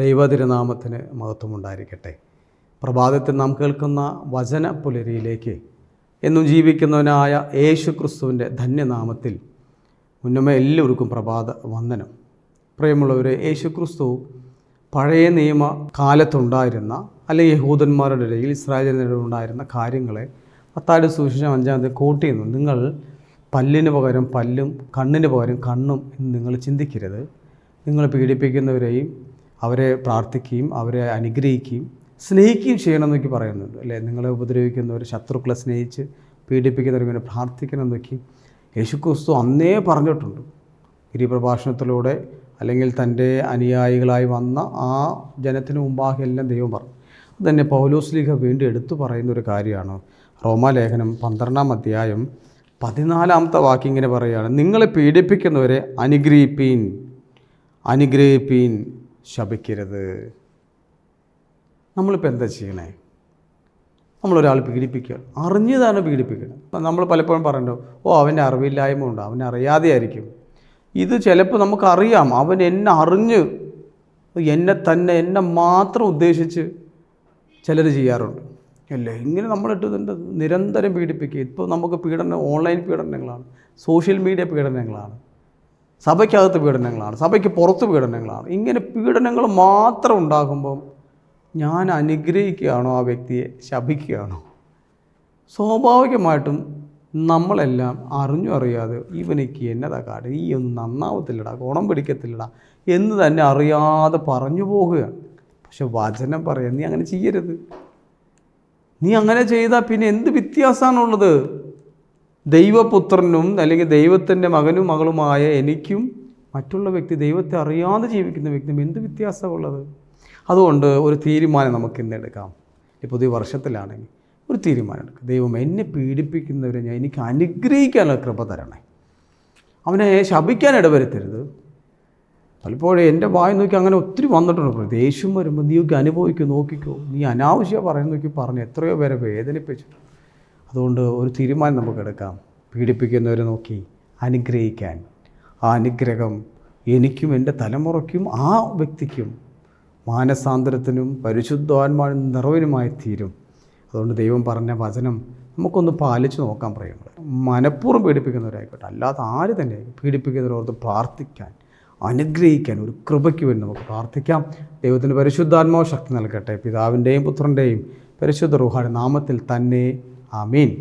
ദൈവതിരുനാമത്തിന് മഹത്വമുണ്ടായിരിക്കട്ടെ. പ്രഭാതത്തിൽ നാം കേൾക്കുന്ന വചന പുലരിയിലേക്ക് എന്നും ജീവിക്കുന്നവനായ യേശു ക്രിസ്തുവിന്റെ ധന്യനാമത്തിൽ മുന്നമേ എല്ലാവർക്കും പ്രഭാത വന്ദനം. പ്രിയമുള്ളവരെ യേശു ക്രിസ്തു പഴയ നിയമ കാലത്തുണ്ടായിരുന്ന അല്ലെങ്കിൽ യഹൂദന്മാരുടെ ഇടയിൽ ഇസ്രായേലിന്റെ ഉണ്ടായിരുന്ന കാര്യങ്ങളെ പത്താട് സുവിശേഷം അഞ്ചാമത്തെ കോട്ട് ചെയ്യുന്നു നിങ്ങൾ പല്ലിന് പകരം പല്ലും കണ്ണിന് പകരം കണ്ണും എന്ന് നിങ്ങൾ ചിന്തിക്കരുത്. നിങ്ങൾ പീഡിപ്പിക്കുന്നവരെയും അവരെ പ്രാർത്ഥിക്കുകയും അവരെ അനുഗ്രഹിക്കുകയും സ്നേഹിക്കുകയും ചെയ്യണം എന്നൊക്കെ പറയുന്നുണ്ട് അല്ലേ? നിങ്ങളെ ഉപദ്രവിക്കുന്നവർ ശത്രുക്കളെ സ്നേഹിച്ച് പീഡിപ്പിക്കുന്നവർ ഇങ്ങനെ പ്രാർത്ഥിക്കണമെന്നൊക്കെ യേശുക്രിസ്തു അന്നേ പറഞ്ഞിട്ടുണ്ട്. ഗിരിപ്രഭാഷണത്തിലൂടെ അല്ലെങ്കിൽ തന്റെ അനുയായികളായി വന്ന ആ ജനത്തിന് മുമ്പാകെ എല്ലാം ദൈവം പറഞ്ഞു. അതുതന്നെ ലീഗ വീണ്ടും എടുത്തു പറയുന്ന ഒരു കാര്യമാണ് റോമാലേഖനം പന്ത്രണ്ടാം അധ്യായം പതിനാലാമത്തെ വാക്കിങ്ങനെ പറയുകയാണ് നിങ്ങളെ പീഡിപ്പിക്കുന്നവരെ അനുഗ്രഹിപ്പീൻ അനുഗ്രഹിപ്പീൻ. ശപിക്കരുത്. നമ്മളിപ്പോൾ എന്താ ചെയ്യണേ? നമ്മളൊരാൾ പീഡിപ്പിക്കുക. അറിഞ്ഞതാണ് പീഡിപ്പിക്കുന്നത്. നമ്മൾ പലപ്പോഴും പറയണ്ടോ ഓ അവന്റെ അറിവില്ലായ്മ ഉണ്ട് അവൻ അറിയാതെ ആയിരിക്കും ഇത് ചിലപ്പോൾ നമുക്കറിയാം. അവൻ എന്നെ അറിഞ്ഞ് എന്നെ തന്നെ എന്നെ മാത്രം ഉദ്ദേശിച്ച് ചിലർ ചെയ്യാറുണ്ട്. അല്ലേ? ഇങ്ങനെ നമ്മളിട്ട് ഇതിന്റെ നിരന്തരം പീഡിപ്പിക്കുക. ഇപ്പോൾ നമുക്ക് പീഡനം ഓൺലൈൻ പീഡനങ്ങളാണ് സോഷ്യൽ മീഡിയ പീഡനങ്ങളാണ്. സഭയ്ക്കകത്ത് പീഡനങ്ങളാണ് സഭയ്ക്ക് പുറത്ത് പീഡനങ്ങളാണ്. ഇങ്ങനെ പീഡനങ്ങൾ മാത്രം ഉണ്ടാകുമ്പം ഞാൻ അനുഗ്രഹിക്കുകയാണോ ആ വ്യക്തിയെ ശപിക്കുകയാണോ? സ്വാഭാവികമായിട്ടും നമ്മളെല്ലാം അറിഞ്ഞു അറിയാതെ ഇവനിക്ക് എന്നതാ കാര്യം ഈ ഒന്നും നന്നാവത്തില്ലടാ ഗുണം പിടിക്കത്തില്ലടാ എന്ന് തന്നെ അറിയാതെ പറഞ്ഞു പോവുകയാണ് പക്ഷെ വചനം പറയാം നീ അങ്ങനെ ചെയ്യരുത്. നീ അങ്ങനെ ചെയ്താൽ പിന്നെ എന്ത് വ്യത്യാസമാണുള്ളത് ദൈവപുത്രനും അല്ലെങ്കിൽ ദൈവത്തിന്റെ മകനും മകളുമായ എനിക്കും മറ്റുള്ള വ്യക്തി ദൈവത്തെ അറിയാതെ ജീവിക്കുന്ന വ്യക്തിയും എന്ത് വ്യത്യാസമുള്ളത്? അതുകൊണ്ട് ഒരു തീരുമാനം നമുക്ക് ഇന്ന് എടുക്കാം. ഈ പുതിയ വർഷത്തിലാണെങ്കിൽ ഒരു തീരുമാനം എടുക്കുക ദൈവം എന്നെ പീഡിപ്പിക്കുന്നവരെ ഞാൻ എനിക്ക് അനുഗ്രഹിക്കാനുള്ള കൃപ തരണേ. അവനെ ശപിക്കാൻ ഇടവരുത്തരുത്. പലപ്പോഴും എന്റെ വായി നോക്കി അങ്ങനെ ഒത്തിരി വന്നിട്ടുണ്ട് ഇപ്പോൾ ദേഷ്യം വരുമ്പോൾ നീയൊക്കെ അനുഭവിക്കും നോക്കിക്കോ. നീ അനാവശ്യം പറയുന്ന നോക്കി പറഞ്ഞു എത്രയോ പേരെ വേദനിപ്പിച്ചിട്ടുണ്ട്. അതുകൊണ്ട് ഒരു തീരുമാനം നമുക്കെടുക്കാം. പീഡിപ്പിക്കുന്നവരെ നോക്കി അനുഗ്രഹിക്കാൻ. ആ അനുഗ്രഹം എനിക്കും എന്റെ തലമുറയ്ക്കും ആ വ്യക്തിക്കും മാനസാന്തരത്തിനും പരിശുദ്ധാത്മാവിനും നിറവിനുമായി തീരും അതുകൊണ്ട് ദൈവം പറഞ്ഞ വചനം നമുക്കൊന്ന് പാലിച്ചു നോക്കാൻ പറയുന്നത് മനഃപൂർവം പീഡിപ്പിക്കുന്നവരായിക്കോട്ടെ അല്ലാതെ ആര് തന്നെ പീഡിപ്പിക്കുന്നവരോർത്ത് പ്രാർത്ഥിക്കാൻ അനുഗ്രഹിക്കാൻ ഒരു കൃപയ്ക്ക് വേണ്ടി നമുക്ക് പ്രാർത്ഥിക്കാം. ദൈവത്തിന്റെ പരിശുദ്ധാത്മാവ് ശക്തി നൽകട്ടെ. പിതാവിന്റെയും പുത്രന്റെയും പരിശുദ്ധ റുഹായുടെ നാമത്തിൽ തന്നെ Amen.